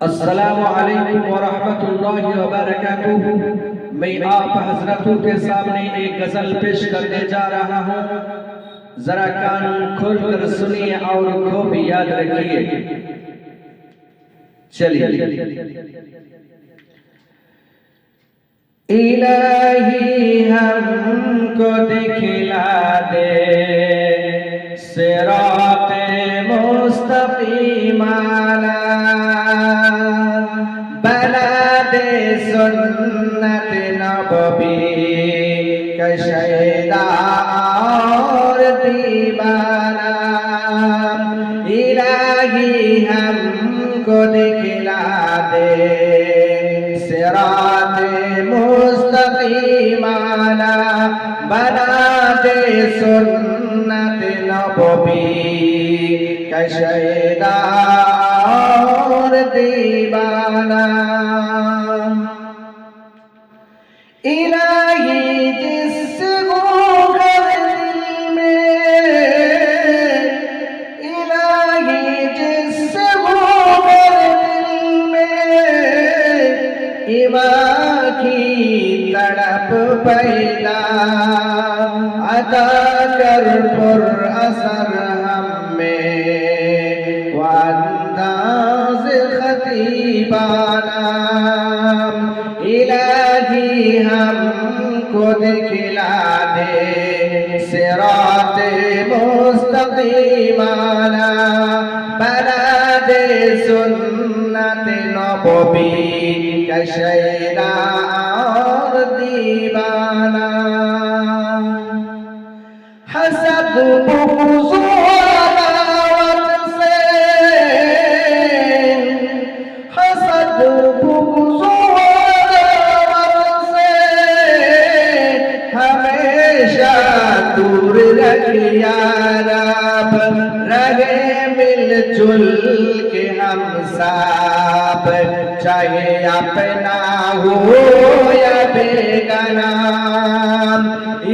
السلام علیکم ورحمت اللہ وبرکاتہ۔ میں آپ حضرتوں کے سامنے ایک غزل پیش کرنے جا رہا ہوں۔ ذرا کان کھل کر سنیے اور کو بھی یاد رکھیے۔ چلیے۔ الہی ہم کو دکھلا دے۔ سراط مستقیمہ۔ সুন্নতে সুন্নত নববী। কশয়রা আর দিবানা। ইলাহি হামকো দিখলা দে সিরাতে মুস্তাকিমানা। বানাতে সুন্নত নববী। কশয়রা इलाही जिस घर दिल में इलाही जिस घर दिल में इमा की तड़प पैदा अदा कर पुर असर हमें वांदाज खतीबाना इलाही हमको दिखला दे सिरात मुस्तकीमाना बना दे सुन्नत नबवी कशैना रखिया रब रहे मिलजुल के हम साथ चाहे अपना हो या बेगाना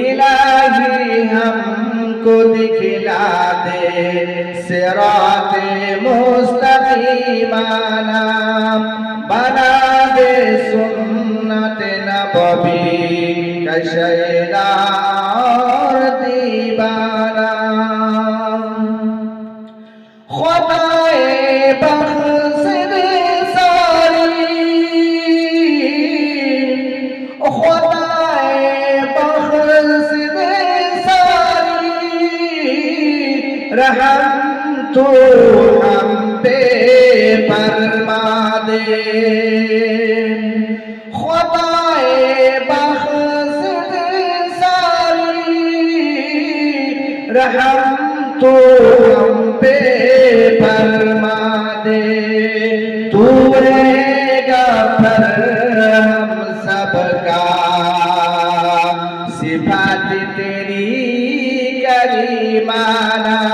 इलाही हमको दिखला दे सिरात मुस्तकीमाना बना दे सुन्नत नबवी कशैदा और दीवाना বালা খোদায় বাখশের সারি। খোদায় বাখশের সারি। রহম তো হাম পে পরমা দে रहम तो हम पे फरमा दे तू रहेगा पर हम सबका। सिफात तेरी करीमाना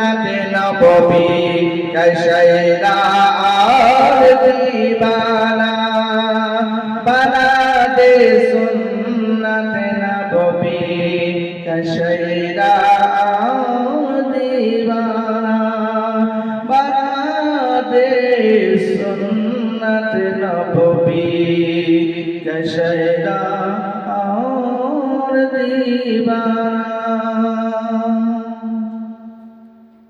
সুন্নতে নববী কশাইরা আর দিবানা। বানা দে সুন্নতে নববী কশাইরা আর দিবানা। বানা দে সুন্নতে নববী কশাইরা আর দিবানা।